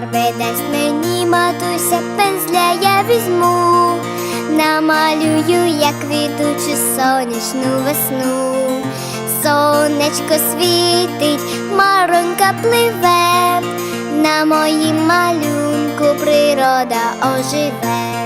дасть мені матуся пензля я візьму, намалюю, як квітучу сонячну весну. Сонечко світить, маронка пливе, на моїм малюнку природа оживе.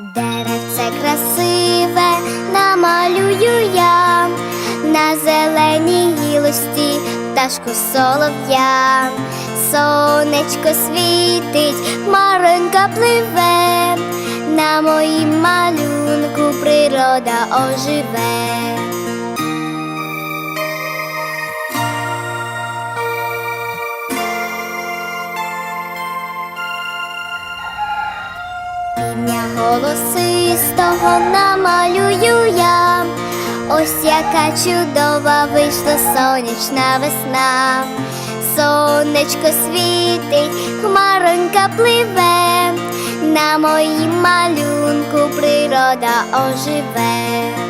Деревце красиве намалюю я на зеленій гілості пташку солов'я. Сонечко світить, маронька пливе, на моїм малюнку природа оживе. Півня голосистого намалюю я, ось яка чудова вийшла сонячна весна. Сонечко світить, хмаронька пливе, на моїм малюнку природа оживе.